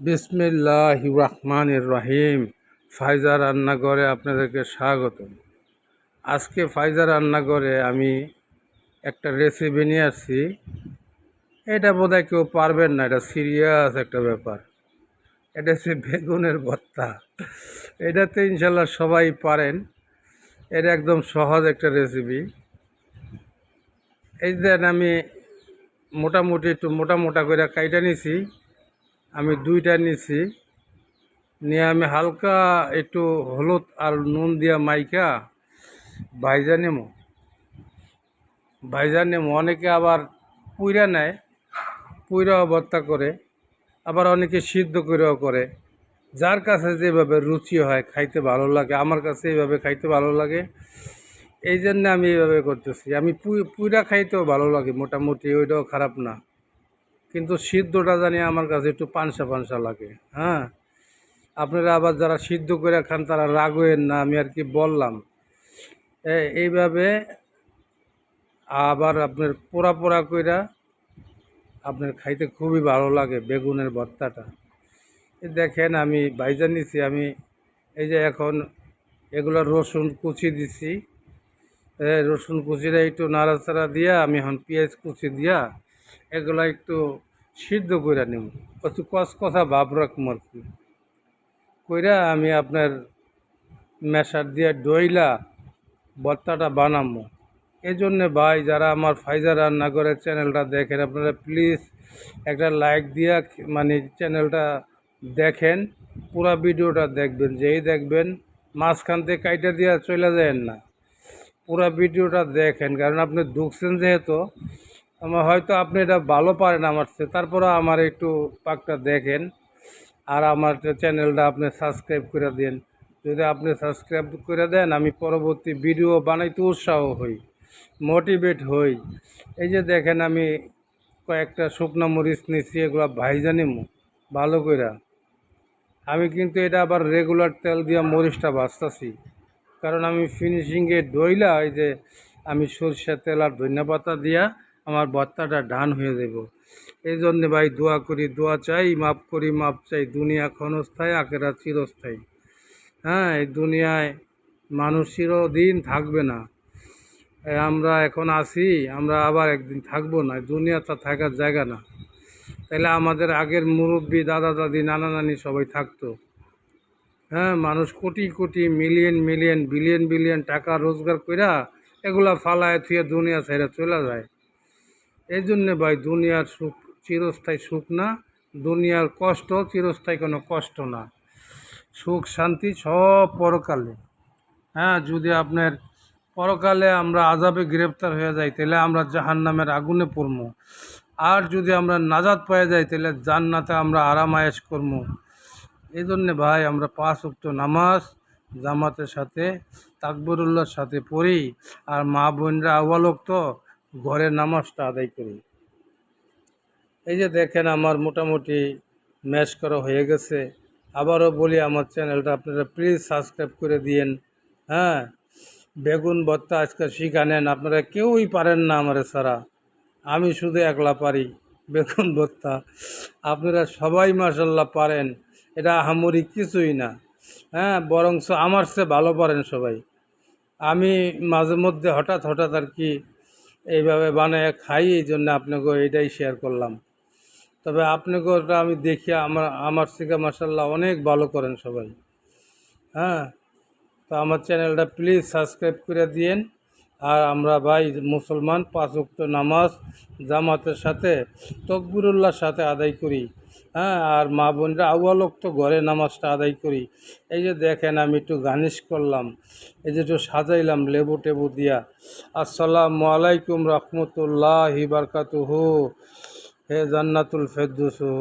বিসমিল্লাহ রহমানির রহিম ফাইজা রান্নাঘরে আপনাদেরকে স্বাগত আজকে ফাইজা রান্নাঘরে আমি একটা রেসিপি নিয়ে আসছি। এটা বোধহয় কেউ পারবেন না, এটা সিরিয়াস একটা ব্যাপার। এটা হচ্ছে বেগুনের ভর্তা। এটাতে ইনশাল্লাহ সবাই পারেন। এটা একদম সহজ একটা রেসিপি এই দেন আমি মোটামুটি একটু মোটা মোটা করে কাইটা নিছি। আমি দুইটা নিছি। নিয়ে আমি হালকা একটু হলুদ আর নুন দিয়া মাইকা ভাইজা নেমো। ভাইজা নেমো, অনেকে আবার পুইরা নেয় পুইরাও ভর্তা করে, আবার অনেকে সিদ্ধ করেও করে। যার কাছে যেভাবে রুচি হয় খাইতে ভালো লাগে, আমার কাছে এইভাবে খাইতে ভালো লাগে। এই জন্য আমি এইভাবে করতেছি। আমি পুই, পুইরা খাইতেও ভালো লাগে, মোটামুটি ওইটাও খারাপ না। কিন্তু সিদ্ধটা জানি আমার কাছে একটু পানসা পানসা লাগে হ্যাঁ? আপনারা আবার যারা সিদ্ধ করে খান তারা রাগেন না, আমি আর কি বললাম। এইভাবে আবার আপনার পোড়া পোড়া কইরা আপনার খাইতে খুবই ভালো লাগে বেগুনের ভর্তাটা। দেখেন আমি ভাইজা নিছি, আমি এই যে এখন এগুলো রসুন কুচি দিছি। রসুন কুচিটা একটু নাড়াচাড়া দিয়া আমি এখন পেঁয়াজ কুচি দিয়া এগুলো একটু সিদ্ধ করে নেব একটু কষকষা ভাব রাখব আর কি। কইরা আমি আপনার মেশার দিয়ে ডইলা ভর্তাটা বানাবো এই জন্যে ভাই যারা আমার ফাইজার রান্নাঘরের চ্যানেলটা দেখেন, আপনারা প্লিজ একটা লাইক দিয়া মানে চ্যানেলটা দেখেন, পুরা ভিডিওটা দেখবেন। যেই দেখবেন, মাঝখান থেকে কাইটা দিয়া চলে যায় না। পুরা ভিডিওটা দেখেন, কারণ আপনি ঢুকছেন যেহেতু আমার হয়তো আপনি এটা ভালো পারেন আমার চেয়ে। তারপরে আমার একটু পাকটা দেখেন। আর আমার চ্যানেলটা আপনি সাবস্ক্রাইব করে দেন। যদি আপনি সাবস্ক্রাইব করে দেন, আমি পরবর্তী ভিডিও বানাইতে উৎসাহ হই, মোটিভেট হই। এই যে দেখেন আমি কয়েকটা শুকনো মরিচ নিচ্ছি এগুলো ভাইজা নিমু, ভালো কইরা। আমি কিন্তু এটা আবার রেগুলার তেল দিয়ে মরিচটা ভাজতাছি। কারণ আমি ফিনিশিংয়ে ডইলা এই যে আমি সরষের তেল আর ধনিয়া দিয়া আমার ভর্তাটা ডান হয়ে যাব এই জন্যে ভাই দোয়া করি, দোয়া চাই মাপ করি মাপ চাই। দুনিয়া ক্ষণস্থায়ী, আখেরা চিরস্থায়ী। হ্যাঁ এই দুনিয়ায় মানুষ চিরদিন থাকবে না। আমরা এখন আছি, আমরা আবার একদিন থাকব না। দুনিয়া তা থাকার জায়গা না। তাহলে আমাদের আগের মুরব্বী, দাদা, দাদি, নানা, নানি সবাই থাকতো। হ্যাঁ মানুষ crore crore, million million, billion billion টাকা রোজগার কইরা এগুলা ফালায় থুয়ে দুনিয়া ছেড়ে চলে যায়। এই জন্যে ভাই দুনিয়ার সুখ চিরস্থায়ী সুখ না, দুনিয়ার কষ্ট চিরস্থায়ী কোনো কষ্ট না। সুখ, শান্তি সব পরকালে। হ্যাঁ যদি আপনার পরকালে আমরা আজাবে গ্রেপ্তার হয়ে যাই, তাহলে আমরা জাহান নামের আগুনে পড়ব আর যদি আমরা নাজাদ পেয়ে যাই তাহলে জান্নাতে আমরা আরাম আয়েস করব এই জন্যে ভাই আমরা পাঁচ উক্ত নামাজ, জামাতের সাথে, তাকবরুল্লাহর সাথে পড়ি। আর মা বোনরা আওয়ালোক তো ঘরে নামাজটা আদায় করি। এই যে দেখেন আমার মোটামুটি ম্যাচ করা হয়ে গেছে। আবারও বলি, আমার চ্যানেলটা আপনারা প্লিজ সাবস্ক্রাইব করে দিয়েন। হ্যাঁ বেগুন ভর্তা আজকে শিখা নেন। আপনারা কেউই পারেন না আমার ছাড়া। আমি শুধু একলা পারি বেগুন ভর্তা। আপনারা সবাই মাসাল্লাহ পারেন। এটা আহামরি কিছুই না। হ্যাঁ বরংস আমার সে ভালো পারেন সবাই। আমি মাঝে মধ্যে হঠাৎ হঠাৎ আর কি এইভাবে বানায় খাই, এই জন্য আপনাকে এটাই শেয়ার করলাম। তবে আপনাকে ওটা আমি দেখি, আমার আমার থেকে মাসাল্লাহ অনেক ভালো করেন সবাই। হ্যাঁ? তো আমার চ্যানেলটা প্লিজ সাবস্ক্রাইব করে দিয়েন। আর আমরা ভাই মুসলমান, পাঁচ ওয়াক্ত নামাজ, জামাতের সাথে, তকবিরুল্লাহর সাথে আদায় করি। হ্যাঁ আর মা বোনরা আউয়ালোক তো ঘরে নামাজটা আদায় করি। এই যে দেখেন, আমি একটু গার্নিশ করলাম, এই যে একটু সাজাইলাম লেবু টেবু দিয়া। আসসালামু আলাইকুম রহমতুল্লাহ বারকাতুহু। হে জান্নাতুল ফেরদুসু